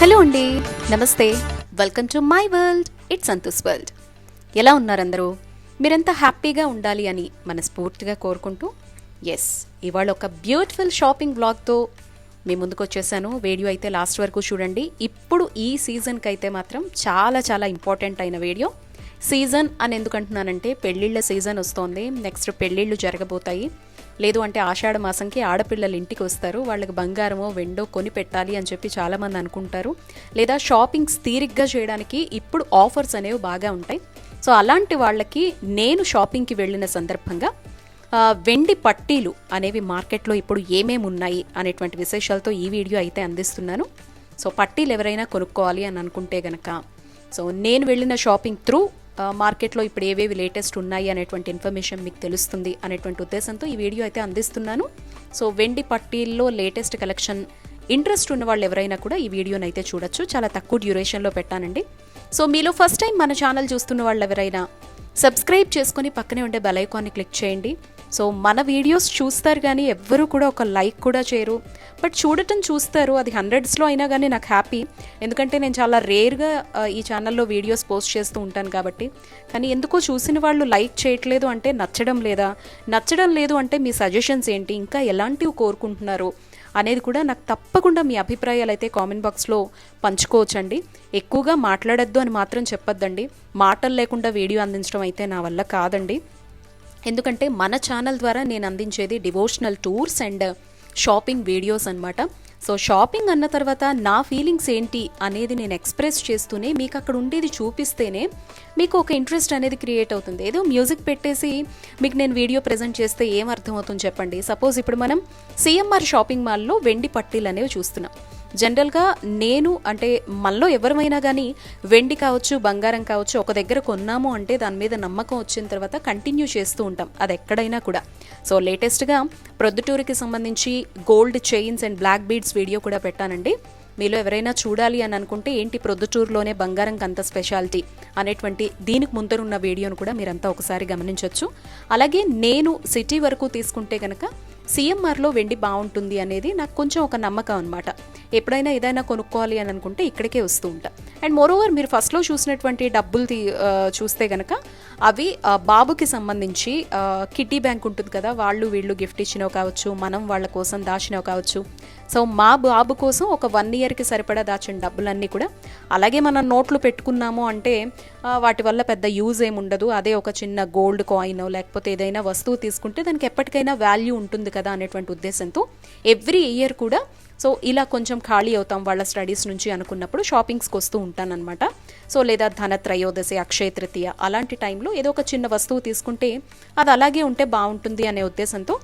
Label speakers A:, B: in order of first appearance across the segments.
A: Hello అండి నమస్తే. Welcome to my world it's Santosh world ఎలా ఉన్నారందరూ? మీరంతా హ్యాపీగా ఉండాలి అని మనస్ఫూర్తిగా కోరుకుంటూ ఎస్ ఇవాళ ఒక బ్యూటిఫుల్ షాపింగ్ బ్లాగ్తో మీ ముందుకు వచ్చేసాను వీడియో అయితే లాస్ట్ వరకు చూడండి. ఇప్పుడు ఈ సీజన్కి అయితే మాత్రం చాలా చాలా ఇంపార్టెంట్ అయిన వీడియో సీజన్ అని ఎందుకంటున్నానంటే పెళ్ళిళ్ళ సీజన్ వస్తోంది. నెక్స్ట్ పెళ్ళిళ్ళు జరగబోతాయి. లేదు అంటే ఆషాఢ మాసంకి ఆడపిల్లలు ఇంటికి వస్తారు వాళ్ళకి బంగారమో వెండో కొని పెట్టాలి అని చెప్పి చాలామంది అనుకుంటారు. లేదా షాపింగ్స్ తీరిగ్గా చేయడానికి ఇప్పుడు ఆఫర్స్ అనేవి బాగా ఉంటాయి. సో అలాంటి వాళ్ళకి నేను షాపింగ్కి వెళ్ళిన సందర్భంగా వెండి పట్టీలు అనేవి మార్కెట్లో ఇప్పుడు ఏమేమి ఉన్నాయి అనేటువంటి విశేషాలతో ఈ వీడియో అయితే అందిస్తున్నాను. సో పట్టీలు ఎవరైనా కొనుక్కోవాలి అని అనుకుంటే గనక సో నేను వెళ్ళిన షాపింగ్ త్రూ మార్కెట్లో ఇప్పుడు ఏవేవి లేటెస్ట్ ఉన్నాయి అనేటువంటి ఇన్ఫర్మేషన్ మీకు తెలుస్తుంది అనేటువంటి ఉద్దేశంతో ఈ వీడియో అయితే అందిస్తున్నాను. సో వెండి పట్టీల్లో లేటెస్ట్ కలెక్షన్ ఇంట్రెస్ట్ ఉన్న వాళ్ళు ఎవరైనా కూడా ఈ వీడియోని అయితే చూడొచ్చు. చాలా తక్కువ డ్యూరేషన్లో పెట్టానండి. సో మీలో ఫస్ట్ టైం మన ఛానల్ చూస్తున్న వాళ్ళు ఎవరైనా సబ్స్క్రైబ్ చేసుకొని పక్కనే ఉండే బెలైకాన్ని క్లిక్ చేయండి. సో మన వీడియోస్ చూస్తారు కానీ ఎవ్వరూ కూడా ఒక లైక్ కూడా చేయరు. బట్ చూడటం చూస్తారు. అది హండ్రెడ్స్లో అయినా కానీ నాకు హ్యాపీ ఎందుకంటే నేను చాలా రేర్గా ఈ ఛానల్లో వీడియోస్ పోస్ట్ చేస్తూ ఉంటాను కాబట్టి. కానీ ఎందుకో చూసిన వాళ్ళు లైక్ చేయట్లేదు అంటే నచ్చడం లేదా? నచ్చడం లేదు అంటే మీ సజెషన్స్ ఏంటి? ఇంకా ఎలాంటివి కోరుకుంటున్నారు? అనేది కూడా నాకు తప్పకుండా మీ అభిప్రాయాలు అయితే కామెంట్ బాక్స్లో పంచుకోవచ్చండి. ఎక్కువగా మాట్లాడద్దు అని మాత్రం చెప్పొద్దండి. మాటలు లేకుండా వీడియో అందించడం అయితే నా వల్ల కాదండి. ఎందుకంటే మన ఛానల్ ద్వారా నేను అందించేది devotional tours and shopping videos అన్నమాట. సో షాపింగ్ అన్న తర్వాత నా ఫీలింగ్స్ ఏంటి అనేది నేను ఎక్స్ప్రెస్ చేస్తూనే మీకు అక్కడ ఉండేది చూపిస్తేనే మీకు ఒక ఇంట్రెస్ట్ అనేది క్రియేట్ అవుతుంది. ఏదో మ్యూజిక్ పెట్టేసి మీకు నేను వీడియో ప్రజెంట్ చేస్తే ఏం అర్థమవుతుంది చెప్పండి. సపోజ్ ఇప్పుడు మనం సిఎంఆర్ షాపింగ్ మాల్లో వెండి పట్టీలు అనేవి చూస్తున్నాం. జనరల్గా నేను అంటే మనలో ఎవరమైనా కానీ వెండి కావచ్చు బంగారం కావచ్చు ఒక దగ్గర కొన్నాము అంటే దాని మీద నమ్మకం వచ్చిన తర్వాత కంటిన్యూ చేస్తూ ఉంటాం. అది ఎక్కడైనా కూడా. సో లేటెస్ట్గా ప్రొద్దుటూరుకి సంబంధించి gold chains and black beads video కూడా పెట్టానండి. మీలో ఎవరైనా చూడాలి అని అనుకుంటే ఏంటి ప్రొద్దుటూరులోనే బంగారంకి అంత స్పెషాలిటీ అనేటువంటి దీనికి ముందరున్న వీడియోను కూడా మీరంతా ఒకసారి గమనించవచ్చు అలాగే నేను సిటీ వరకు తీసుకుంటే కనుక సిఎంఆర్లో వెండి బాగుంటుంది అనేది నాకు కొంచెం ఒక నమ్మకం అనమాట ఎప్పుడైనా ఏదైనా కొనుక్కోవాలి అని అనుకుంటే ఇక్కడికే వస్తూ ఉంటా. అండ్ మోరోవర్ మీరు ఫస్ట్లో చూసినటువంటి డబ్బులు తీ చూస్తే కనుక అవి బాబుకి సంబంధించి కిడ్డీ బ్యాంక్ ఉంటుంది కదా వాళ్ళు వీళ్ళు గిఫ్ట్ ఇచ్చినవి కావచ్చు మనం వాళ్ళ కోసం దాచినవి కావచ్చు. సో మా బాబు కోసం ఒక వన్ ఇయర్కి సరిపడా దాచిన డబ్బులన్నీ కూడా అలాగే మనం నోట్లు పెట్టుకున్నాము అంటే వాటి వల్ల పెద్ద యూజ్ ఏమి ఉండదు. అదే ఒక చిన్న గోల్డ్ కాయిన్ లేకపోతే ఏదైనా వస్తువు తీసుకుంటే దానికి ఎప్పటికైనా వాల్యూ ఉంటుంది కదా. అనేటువంటి ఉద్దేశంతో ఎవ్రీ ఇయర్ కూడా సో ఇలా కొంచెం ఖాళీ అవుతాం వాళ్ళ స్టడీస్ నుంచి అనుకున్నప్పుడు షాపింగ్స్కి వస్తూ ఉంటానన్నమాట. సో లేదా ధన త్రయోదశి అక్షయ తృతీయ అలాంటి టైంలో ఏదో ఒక చిన్న వస్తువు తీసుకుంటే అది అలాగే ఉంటే బాగుంటుంది అనే ఉద్దేశంతో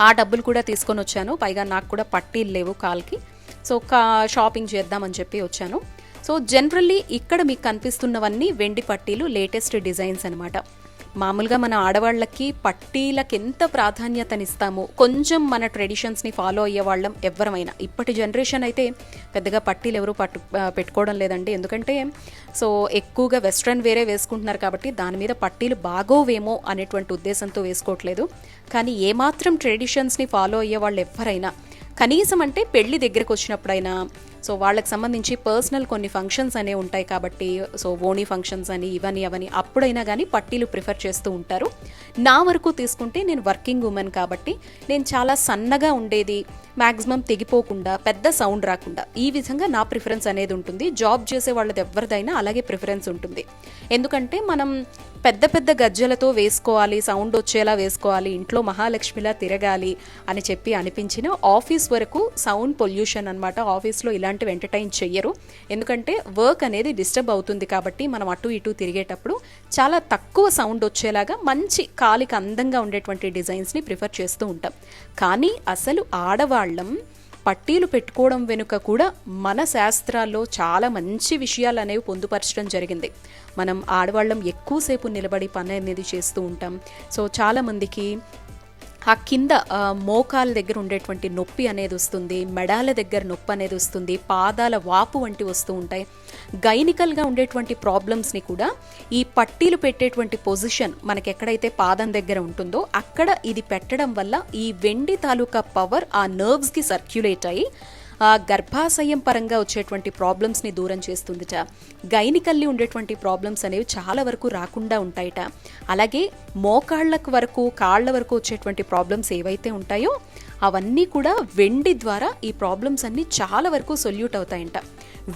A: ఆ డబ్బులు కూడా తీసుకొని వచ్చాను. పైగా నాకు కూడా పట్టీలు లేవు కాల్కి. సో కా షాపింగ్ చేద్దామని చెప్పి వచ్చాను. సో జనరల్లీ ఇక్కడ మీకు కనిపిస్తున్నవన్నీ వెండి పట్టీలు లేటెస్ట్ డిజైన్స్ అనమాట మామూలుగా మన ఆడవాళ్ళకి పట్టీలకు ఎంత ప్రాధాన్యతనిస్తామో కొంచెం మన ట్రెడిషన్స్ని ఫాలో అయ్యే వాళ్ళం ఎవరమైనా ఇప్పటి జనరేషన్ అయితే పెద్దగా పట్టీలు ఎవరు పట్టు పెట్టుకోవడం లేదండి. ఎందుకంటే సో ఎక్కువగా వెస్ట్రన్ వేరే వేసుకుంటున్నారు కాబట్టి దాని మీద పట్టీలు బాగోవేమో అనేటువంటి ఉద్దేశంతో వేసుకోవట్లేదు. కానీ ఏమాత్రం ట్రెడిషన్స్ని ఫాలో అయ్యే వాళ్ళు ఎవరైనా కనీసం అంటే పెళ్ళి దగ్గరకు వచ్చినప్పుడైనా సో వాళ్ళకి సంబంధించి పర్సనల్ కొన్ని ఫంక్షన్స్ అనేవి ఉంటాయి కాబట్టి సో ఓణీ ఫంక్షన్స్ అని ఇవని అవని అప్పుడైనా కానీ పట్టీలు ప్రిఫర్ చేస్తూ ఉంటారు. నా వరకు తీసుకుంటే నేను వర్కింగ్ ఉమెన్ కాబట్టి నేను చాలా సన్నగా ఉండేది మ్యాక్సిమం తెగిపోకుండా పెద్ద సౌండ్ రాకుండా ఈ విధంగా నా ప్రిఫరెన్స్ అనేది ఉంటుంది. జాబ్ చేసే వాళ్ళది ఎవరిదైనా అలాగే ప్రిఫరెన్స్ ఉంటుంది. ఎందుకంటే మనం పెద్ద పెద్ద గజ్జలతో వేసుకోవాలి సౌండ్ వచ్చేలా వేసుకోవాలి ఇంట్లో మహాలక్ష్మిలా తిరగాలి అని చెప్పి అనిపించిన ఆఫీస్ వరకు సౌండ్ పొల్యూషన్ అనమాట ఆఫీస్లో ఇలాంటివి ఎంటర్టైన్ చెయ్యరు. ఎందుకంటే వర్క్ అనేది డిస్టర్బ్ అవుతుంది కాబట్టి మనం అటు ఇటు తిరిగేటప్పుడు చాలా తక్కువ సౌండ్ వచ్చేలాగా మంచి కాలికి అందంగా ఉండేటువంటి డిజైన్స్ని ప్రిఫర్ చేస్తూ ఉంటాం. కానీ అసలు ఆడవాళ్ళం పట్టీలు పెట్టుకోవడం వెనుక కూడా మన శాస్త్రాల్లో చాలా మంచి విషయాలు అనేవి పొందుపరచడం జరిగింది. మనం ఆడవాళ్ళం ఎక్కువసేపు నిలబడి పని అనేది చేస్తూ ఉంటాం. సో చాలామందికి ఆ కింద మోకాల దగ్గర ఉండేటువంటి నొప్పి అనేది వస్తుంది మెడాల దగ్గర నొప్పి అనేది వస్తుంది పాదాల వాపు వంటి వస్తూ ఉంటాయి. గైనికల్గా ఉండేటువంటి ప్రాబ్లమ్స్ని కూడా ఈ పట్టీలు పెట్టేటువంటి పొజిషన్ మనకి ఎక్కడైతే పాదం దగ్గర ఉంటుందో అక్కడ ఇది పెట్టడం వల్ల ఈ వెండి తాలూకా పవర్ ఆ నర్వ్స్కి సర్క్యులేట్ అయ్యి గర్భాశయం పరంగా వచ్చేటువంటి ప్రాబ్లమ్స్ని దూరం చేస్తుందిట. గైనికల్లి ఉండేటువంటి ప్రాబ్లమ్స్ అనేవి చాలా వరకు రాకుండా ఉంటాయట. అలాగే మోకాళ్ళకు వరకు కాళ్ళ వరకు వచ్చేటువంటి ప్రాబ్లమ్స్ ఏవైతే ఉంటాయో అవన్నీ కూడా వెండి ద్వారా ఈ ప్రాబ్లమ్స్ అన్నీ చాలా వరకు సొల్యూట్ అవుతాయంట.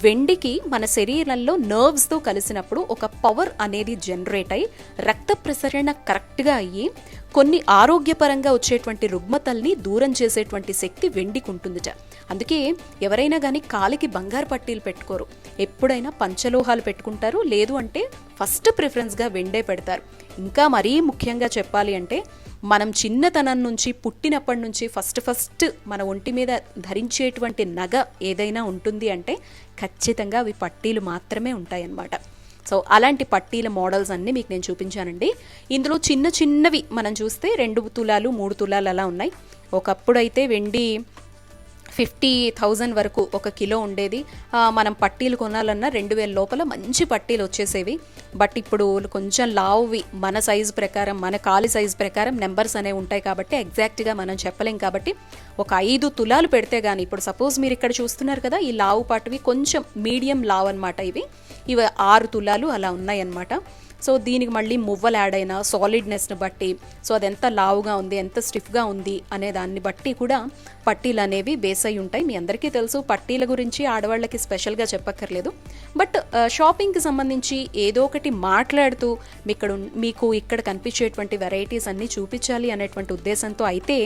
A: వెండికి మన శరీరంలో నర్వ్స్తో కలిసినప్పుడు ఒక పవర్ అనేది జనరేట్ అయి రక్త ప్రసరణ కరెక్ట్గా అయ్యి కొన్ని ఆరోగ్యపరంగా వచ్చేటువంటి రుగ్మతల్ని దూరం చేసేటువంటి శక్తి వెండికి ఉంటుందిట. అందుకే ఎవరైనా కానీ కాలికి బంగారు పట్టీలు పెట్టుకోరు. ఎప్పుడైనా పంచలోహాలు పెట్టుకుంటారు. లేదు అంటే ఫస్ట్ ప్రిఫరెన్స్గా వెండే పెడతారు. ఇంకా మరీ ముఖ్యంగా చెప్పాలి అంటే మనం చిన్నతనం నుంచి పుట్టినప్పటి నుంచి ఫస్ట్ ఫస్ట్ మన ఒంటి మీద ధరించేటువంటి నగ ఏదైనా ఉంటుంది అంటే ఖచ్చితంగా అవి పట్టీలు మాత్రమే ఉంటాయన్నమాట. సో అలాంటి పట్టీల మోడల్స్ అన్నీ మీకు నేను చూపించానండి. ఇందులో చిన్న చిన్నవి మనం చూస్తే రెండు తులాలు మూడు తులాలు అలా ఉన్నాయి. ఒకప్పుడు అయితే వెండి ఫిఫ్టీ థౌజండ్ వరకు ఒక కిలో ఉండేది. మనం పట్టీలు కొనాలన్నా రెండు వేల లోపల మంచి పట్టీలు వచ్చేసేవి. బట్ ఇప్పుడు కొంచెం లావువి మన సైజు ప్రకారం మన కాలి సైజు ప్రకారం నెంబర్స్ అనేవి ఉంటాయి కాబట్టి ఎగ్జాక్ట్గా మనం చెప్పలేం కాబట్టి ఒక ఐదు తులాలు పెడితే కానీ ఇప్పుడు సపోజ్ మీరు ఇక్కడ చూస్తున్నారు కదా ఈ లావు పాటువి కొంచెం మీడియం లావు అనమాట ఇవి. ఇవి ఆరు తులాలు అలా ఉన్నాయన్నమాట. సో దీనికి మళ్ళీ మువ్వలు యాడ్ అయిన సాలిడ్నెస్ని బట్టి సో అది ఎంత లావుగా ఉంది ఎంత స్టిఫ్గా ఉంది అనే దాన్ని బట్టి కూడా పట్టీలు అనేవి బేస్ అయి ఉంటాయి. మీ అందరికీ తెలుసు పట్టీల గురించి ఆడవాళ్ళకి స్పెషల్గా చెప్పక్కర్లేదు. బట్ షాపింగ్కి uh, సంబంధించి ఏదో ఒకటి మాట్లాడుతూ ఇక్కడ మీకు ఇక్కడ కనిపించేటువంటి వెరైటీస్ అన్నీ చూపించాలి అనేటువంటి ఉద్దేశంతో అయితే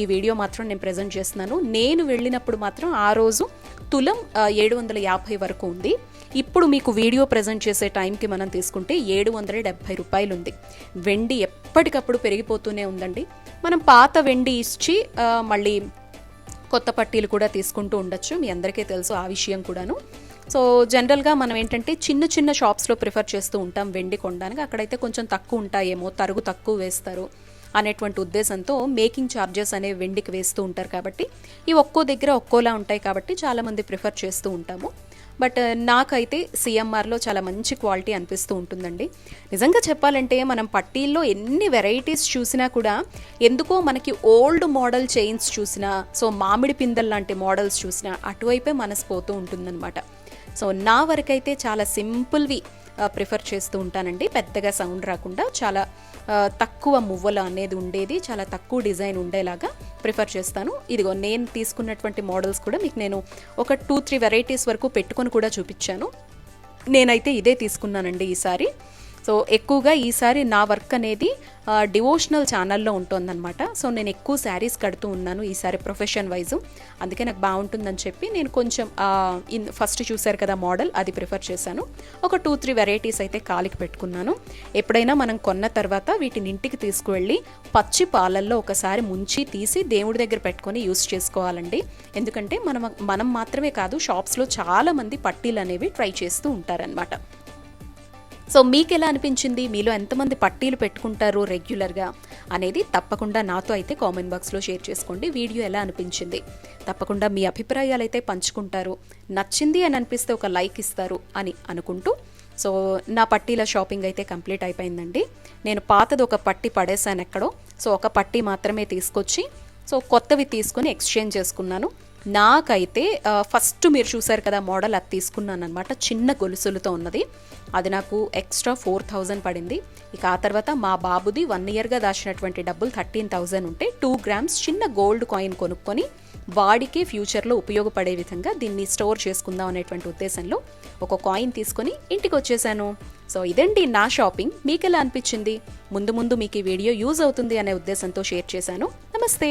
A: ఈ వీడియో మాత్రం నేను ప్రజెంట్ చేస్తున్నాను. నేను వెళ్ళినప్పుడు మాత్రం ఆ రోజు తులం uh, ఏడు వందల యాభై వరకు ఉంది. ఇప్పుడు మీకు వీడియో ప్రజెంట్ చేసే టైంకి మనం తీసుకుంటే ఏడు వందల డెబ్బై రూపాయలు ఉంది వెండి ఎప్పటికప్పుడు పెరిగిపోతూనే ఉందండి. మనం పాత వెండి ఇచ్చి మళ్ళీ కొత్త పట్టీలు కూడా తీసుకుంటూ ఉండొచ్చు. మీ అందరికీ తెలుసు ఆ విషయం కూడాను. సో జనరల్గా మనం ఏంటంటే చిన్న చిన్న షాప్స్లో ప్రిఫర్ చేస్తూ ఉంటాం వెండి కొనడానికి. అక్కడైతే కొంచెం తక్కువ ఉంటాయేమో తరుగు తక్కువ వేస్తారు అనేటువంటి ఉద్దేశంతో మేకింగ్ ఛార్జెస్ అనేవి వెండికి వేస్తూ ఉంటారు కాబట్టి ఇవి ఒక్కో దగ్గర ఒక్కోలా ఉంటాయి కాబట్టి చాలామంది ప్రిఫర్ చేస్తూ ఉంటాము. బట్ నాకైతే సిఎంఆర్లో చాలా మంచి క్వాలిటీ అనిపిస్తూ ఉంటుందండి. నిజంగా చెప్పాలంటే మనం పట్టీల్లో ఎన్ని వెరైటీస్ చూసినా కూడా ఎందుకో మనకి ఓల్డ్ మోడల్ చైన్స్ చూసినా సో మామిడి పిందల్ లాంటి మోడల్స్ చూసినా అటువైపే మనసు పోతూ ఉంటుందన్నమాట. సో నా వరకైతే చాలా సింపుల్వి ప్రిఫర్ చేస్తూ ఉంటానండి. పెద్దగా సౌండ్ రాకుండా చాలా తక్కువ మువ్వలు అనేది ఉండేది చాలా తక్కువ డిజైన్ ఉండేలాగా ప్రిఫర్ చేస్తాను. ఇదిగో నేను తీసుకున్నటువంటి మోడల్స్ కూడా మీకు నేను ఒక టూ త్రీ వెరైటీస్ వరకు పెట్టుకొని కూడా చూపించాను. నేనైతే ఇదే తీసుకున్నానండి ఈసారి. సో ఎక్కువగా ఈసారి నా వర్క్ అనేది డివోషనల్ ఛానల్లో ఉంటుందన్నమాట. సో నేను ఎక్కువ శారీస్ కడుతూ ఉన్నాను ఈసారి ప్రొఫెషన్ వైజు. అందుకే నాకు బాగుంటుందని చెప్పి నేను కొంచెం ఇన్ ఫస్ట్ చూశారు కదా మోడల్ అది ప్రిఫర్ చేశాను. ఒక టూ త్రీ వెరైటీస్ అయితే కాలికి పెట్టుకున్నాను. ఎప్పుడైనా మనం కొన్న తర్వాత వీటిని ఇంటికి తీసుకువెళ్ళి పచ్చి పాలల్లో ఒకసారి ముంచి తీసి దేవుడి దగ్గర పెట్టుకొని యూస్ చేసుకోవాలండి. ఎందుకంటే మనం మనం మాత్రమే కాదు షాప్స్లో చాలామంది పట్టీలు అనేవి ట్రై చేస్తూ ఉంటారనమాట సో మీకు ఎలా అనిపించింది? మీలో ఎంతమంది పట్టీలు పెట్టుకుంటారు రెగ్యులర్గా? అనేది తప్పకుండా నాతో అయితే కామెంట్ బాక్స్లో షేర్ చేసుకోండి. వీడియో ఎలా అనిపించింది? తప్పకుండా మీ అభిప్రాయాలు అయితే పంచుకుంటారు. నచ్చింది అని అనిపిస్తే ఒక లైక్ ఇస్తారు అని అనుకుంటూ. సో నా పట్టీల షాపింగ్ అయితే కంప్లీట్ అయిపోయిందండి. నేను పాతది ఒక పట్టి పడేశాను ఎక్కడో. సో ఒక పట్టి మాత్రమే తీసుకొచ్చి సో కొత్తవి తీసుకొని ఎక్స్చేంజ్ చేసుకున్నాను. నాకైతే ఫస్ట్ మీరు చూసారు కదా మోడల్ అది తీసుకున్నాను అనమాట చిన్న గొలుసులతో ఉన్నది. అది నాకు ఎక్స్ట్రా ఫోర్ థౌజండ్ పడింది. ఇక ఆ తర్వాత మా బాబుది వన్ ఇయర్గా దాచినటువంటి డబ్బులు థర్టీన్ థౌజండ్ ఉంటే టూ గ్రామ్స్ చిన్న గోల్డ్ కాయిన్ కొనుక్కొని వాడికి ఫ్యూచర్లో ఉపయోగపడే విధంగా దీన్ని స్టోర్ చేసుకుందాం అనేటువంటి ఉద్దేశంలో ఒక కాయిన్ తీసుకొని ఇంటికి వచ్చేసాను సో ఇదండి నా షాపింగ్. మీకు ఎలా అనిపించింది? ముందు ముందు మీకు ఈ వీడియో యూజ్ అవుతుంది అనే ఉద్దేశంతో షేర్ చేశాను. నమస్తే.